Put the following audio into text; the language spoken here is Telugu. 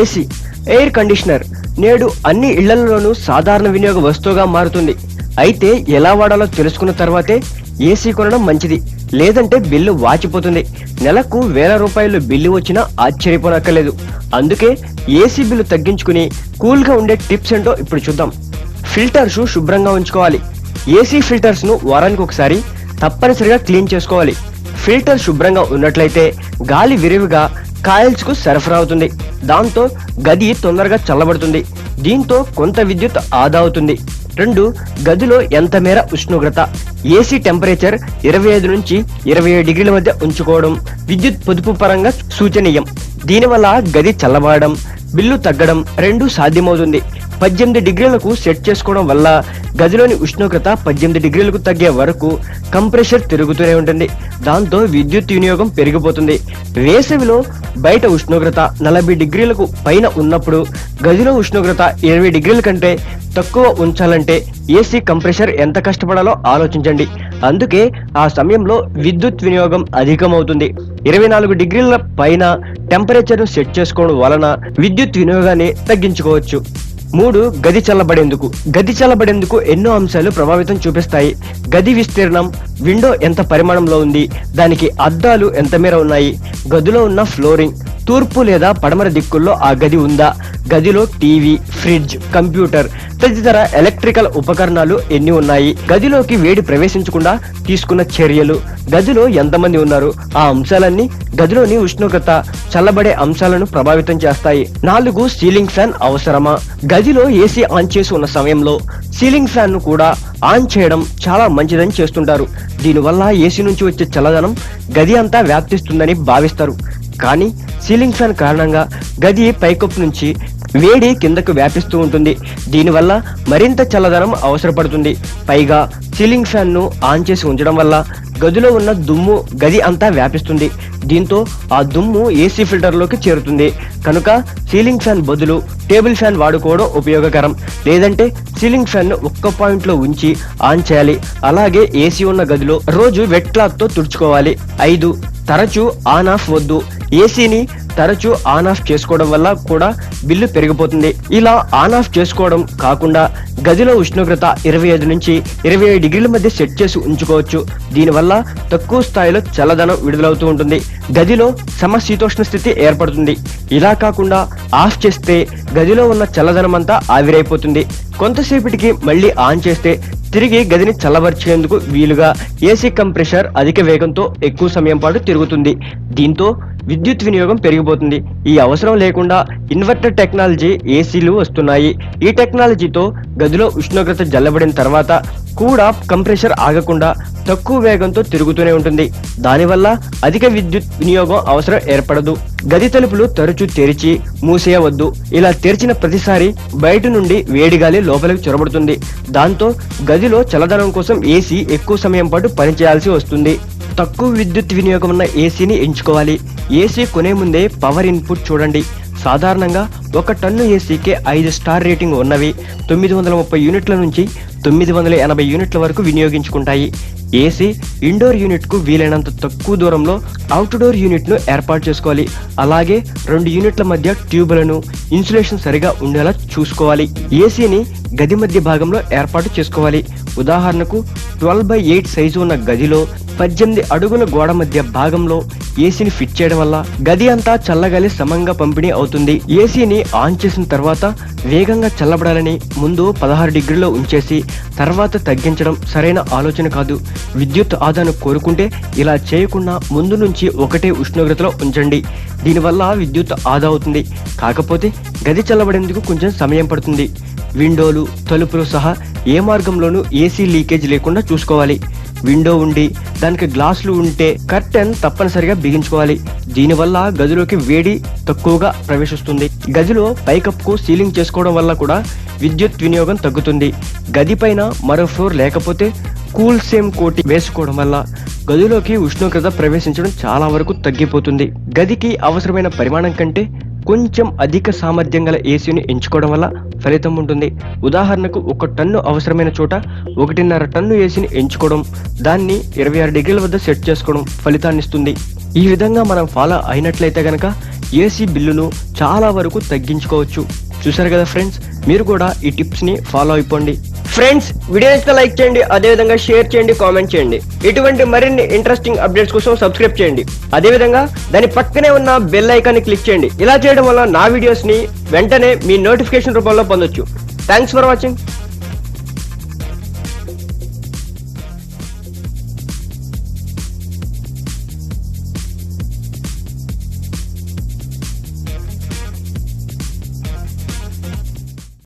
ఏసీ ఎయిర్ కండిషనర్ నేడు అన్ని ఇళ్ళలోనూ సాధారణ వినియోగ వస్తువుగా మారుతుంది. అయితే ఎలా వాడాలో తెలుసుకున్న తర్వాతే ఏసీ కొనడం మంచిది. లేదంటే బిల్లు వాచిపోతుంది. నెలకు వేల రూపాయలు బిల్లు వచ్చినా ఆశ్చర్యపోనక్కర్లేదు. అందుకే ఏసీ బిల్లు తగ్గించుకుని కూల్గా ఉండే టిప్స్ ఏంటో ఇప్పుడు చూద్దాం. ఫిల్టర్స్ శుభ్రంగా ఉంచుకోవాలి. ఏసీ ఫిల్టర్స్ను వారానికి ఒకసారి తప్పనిసరిగా క్లీన్ చేసుకోవాలి. ఫిల్టర్ శుభ్రంగా ఉన్నట్లయితే గాలి విరివిగా కాయిల్స్కు సరఫరా అవుతుంది. దాంతో గది తొందరగా చల్లబడుతుంది. దీంతో కొంత విద్యుత్ ఆదా అవుతుంది. రెండు గదిలో ఎంత మేర ఉష్ణోగ్రత? ఏసీ టెంపరేచర్ ఇరవై ఐదు నుంచి ఇరవై ఏడు డిగ్రీల మధ్య ఉంచుకోవడం విద్యుత్ పొదుపు పరంగా సూచనీయం. దీనివల్ల గది చల్లబడడం బిల్లు తగ్గడం రెండు సాధ్యమవుతుంది. పద్దెనిమిది డిగ్రీలకు సెట్ చేసుకోవడం వల్ల గదిలోని ఉష్ణోగ్రత పద్దెనిమిది డిగ్రీలకు తగ్గే వరకు కంప్రెషర్ తిరుగుతూనే ఉంటుంది. దాంతో విద్యుత్ వినియోగం పెరిగిపోతుంది. వేసవిలో బయట ఉష్ణోగ్రత నలభై డిగ్రీలకు పైన ఉన్నప్పుడు గదిలో ఉష్ణోగ్రత ఇరవై డిగ్రీల కంటే తక్కువ ఉంచాలంటే ఏసీ కంప్రెషర్ ఎంత కష్టపడాలో ఆలోచించండి. అందుకే ఆ సమయంలో విద్యుత్ వినియోగం అధికమవుతుంది. ఇరవై నాలుగు డిగ్రీల పైన టెంపరేచర్ సెట్ చేసుకోవడం వలన విద్యుత్ వినియోగాన్ని తగ్గించుకోవచ్చు. మూడు గది చల్లబడేందుకు. గది చల్లబడేందుకు ఎన్నో అంశాలు ప్రభావితం చూపిస్తాయి. గది విస్తీర్ణం విండో ఎంత పరిమాణంలో ఉంది దానికి అద్దాలు ఎంత మేర ఉన్నాయి గదిలో ఉన్న ఫ్లోరింగ్ తూర్పు లేదా పడమర దిక్కుల్లో ఆ గది ఉందా గదిలో టీవీ ఫ్రిడ్జ్ కంప్యూటర్ తదితర ఎలక్ట్రికల్ ఉపకరణాలు ఎన్ని ఉన్నాయి? గదిలోకి వేడి ప్రవేశించకుండా తీసుకున్న చర్యలు? గదిలో ఎంతమంది ఉన్నారు? ఆ అంశాలన్నీ గదిలోని ఉష్ణోగ్రత చల్లబడే అంశాలను ప్రభావితం చేస్తాయి. నాలుగు సీలింగ్ ఫ్యాన్ అవసరమా? గదిలో ఏసీ ఆన్ చేసి ఉన్న సమయంలో సీలింగ్ ఫ్యాన్ను కూడా ఆన్ చేయడం చాలా మంచిదని చేస్తుంటారు. దీనివల్ల ఏసీ నుంచి వచ్చే చల్లదనం గది అంతా వ్యాప్తిస్తుందని భావిస్తారు. కానీ సీలింగ్ ఫ్యాన్ కారణంగా గది పైకప్పు నుంచి వేడి కిందకు వ్యాపిస్తూ ఉంటుంది. దీనివల్ల మరింత చల్లదనం అవసరపడుతుంది. పైగా సీలింగ్ ఫ్యాన్ను ఆన్ చేసి ఉంచడం వల్ల గదిలో ఉన్న దుమ్ము గది అంతా వ్యాపిస్తుంది. దీంతో ఆ దుమ్ము ఏసీ ఫిల్టర్లోకి చేరుతుంది. కనుక సీలింగ్ ఫ్యాన్ బదులు టేబుల్ ఫ్యాన్ వాడుకోవడం ఉపయోగకరం. లేదంటే సీలింగ్ ఫ్యాన్ను ఒక్క పాయింట్లో ఉంచి ఆన్ చేయాలి. అలాగే ఏసీ ఉన్న గదిలో రోజు వెట్ క్లాత్తో తుడుచుకోవాలి. ఐదు తరచూ ఆన్ ఆఫ్ వద్దు. ఏసీని తరచూ ఆన్ ఆఫ్ చేసుకోవడం వల్ల కూడా బిల్లు పెరిగిపోతుంది. ఇలా ఆన్ ఆఫ్ చేసుకోవడం కాకుండా గదిలో ఉష్ణోగ్రత ఇరవై ఐదు నుంచి ఇరవై ఐదు డిగ్రీల మధ్య సెట్ చేసి ఉంచుకోవచ్చు. దీనివల్ల తక్కువ స్థాయిలో చల్లదనం విడుదలవుతూ ఉంటుంది. గదిలో సమశీతోష్ణ స్థితి ఏర్పడుతుంది. ఇలా కాకుండా ఆఫ్ చేస్తే గదిలో ఉన్న చల్లదనం అంతా ఆవిరైపోతుంది. కొంతసేపటికి మళ్ళీ ఆన్ చేస్తే తిరిగి గదిని చల్లబరిచేందుకు వీలుగా ఏసీ కంప్రెషర్ అధిక వేగంతో ఎక్కువ సమయం పాటు తిరుగుతుంది. దీంతో విద్యుత్ వినియోగం పెరిగిపోతుంది. ఈ అవసరం లేకుండా ఇన్వర్టర్ టెక్నాలజీ ఏసీలు వస్తున్నాయి. ఈ టెక్నాలజీతో గదిలో ఉష్ణోగ్రత జల్లబడిన తర్వాత కూడా కంప్రెషర్ ఆగకుండా తక్కువ వేగంతో తిరుగుతూనే ఉంటుంది. దానివల్ల అధిక విద్యుత్ వినియోగం అవసరం ఏర్పడదు. గది తలుపులు తరచూ తెరిచి మూసేయవద్దు. ఇలా తెరిచిన ప్రతిసారి బయట నుండి వేడి గాలి లోపలికి చొరబడుతుంది. దాంతో గదిలో చల్లదనం కోసం ఏసీ ఎక్కువ సమయం పాటు పనిచేయాల్సి వస్తుంది. తక్కువ విద్యుత్ వినియోగం ఉన్న ఏసీని ఎంచుకోవాలి. ఏసీ కొనే ముందే పవర్ ఇన్పుట్ చూడండి. సాధారణంగా ఒక టన్ను ఏసీకే ఐదు స్టార్ రేటింగ్ ఉన్నవి. తొమ్మిది వందల ముప్పై యూనిట్ల నుంచి తొమ్మిది వందల ఎనభై యూనిట్ల వరకు వినియోగించుకుంటాయి. ఏసీ ఇండోర్ యూనిట్కు వీలైనంత తక్కువ దూరంలో అవుట్డోర్ యూనిట్ను ఏర్పాటు చేసుకోవాలి. అలాగే రెండు యూనిట్ల మధ్య ట్యూబులను ఇన్సులేషన్ సరిగా ఉండేలా చూసుకోవాలి. ఏసీని గది మధ్య భాగంలో ఏర్పాటు చేసుకోవాలి. ఉదాహరణకు ట్వెల్వ్ బై ఎయిట్ సైజు ఉన్న గదిలో పద్దెనిమిది అడుగుల గోడ మధ్య భాగంలో ఏసీని ఫిట్ చేయడం వల్ల గది అంతా చల్లగాలి సమంగా పంపిణీ అవుతుంది. ఏసీని ఆన్ చేసిన తర్వాత వేగంగా చల్లబడాలని ముందు పదహారు డిగ్రీలో ఉంచేసి తర్వాత తగ్గించడం సరైన ఆలోచన కాదు. విద్యుత్ ఆదాను కోరుకుంటే ఇలా చేయకుండా ముందు నుంచి ఒకటే ఉష్ణోగ్రతలో ఉంచండి. దీనివల్ల విద్యుత్ ఆదా అవుతుంది. కాకపోతే గది చల్లబడేందుకు కొంచెం సమయం పడుతుంది. విండోలు తలుపులు సహా ఏ మార్గంలోనూ ఏసీ లీకేజ్ లేకుండా చూసుకోవాలి. విండో ఉండి దానికి గ్లాసులు ఉంటే కర్టెన్ తప్పనిసరిగా బిగించుకోవాలి. దీనివల్ల గదిలోకి వేడి తక్కువగా ప్రవేశిస్తుంది. గదిలో పైకప్పుకు సీలింగ్ చేసుకోవడం వల్ల కూడా విద్యుత్ వినియోగం తగ్గుతుంది. గది పైన మరో ఫ్లోర్ లేకపోతే కూల్ సేమ్ కోటి వేసుకోవడం వల్ల గదిలోకి ఉష్ణోగ్రత ప్రవేశించడం చాలా వరకు తగ్గిపోతుంది. గదికి అవసరమైన పరిమాణం కంటే కొంచెం అధిక సామర్థ్యం గల ఏసీని ఎంచుకోవడం వల్ల ఫలితం ఉంటుంది. ఉదాహరణకు ఒక టన్ను అవసరమైన చోట ఒకటిన్నర టన్ను ఏసీని ఎంచుకోవడం దాన్ని ఇరవై ఆరు డిగ్రీల వద్ద సెట్ చేసుకోవడం ఫలితాన్ని ఇస్తుంది. ఈ విధంగా మనం ఫాలో అయినట్లయితే గనక ఏసీ బిల్లును చాలా వరకు తగ్గించుకోవచ్చు. చూసారు కదా ఫ్రెండ్స్? మీరు కూడా ఈ టిప్స్ని ఫాలో అయిపోండి. ఫ్రెండ్స్ వీడియో లైక్ చేయండి అదే విధంగా షేర్ చేయండి కామెంట్ చేయండి. ఇటువంటి మరిన్ని ఇంట్రెస్టింగ్ అప్డేట్స్ కోసం సబ్స్క్రైబ్ చేయండి. అదే విధంగా దాని పక్కనే ఉన్న బెల్ ఐకాన్ క్లిక్ చేయండి. ఇలా చేయడం వల్ల నా వీడియోస్ని వెంటనే మీ నోటిఫికేషన్ రూపంలో పొందొచ్చు. Thanks for watching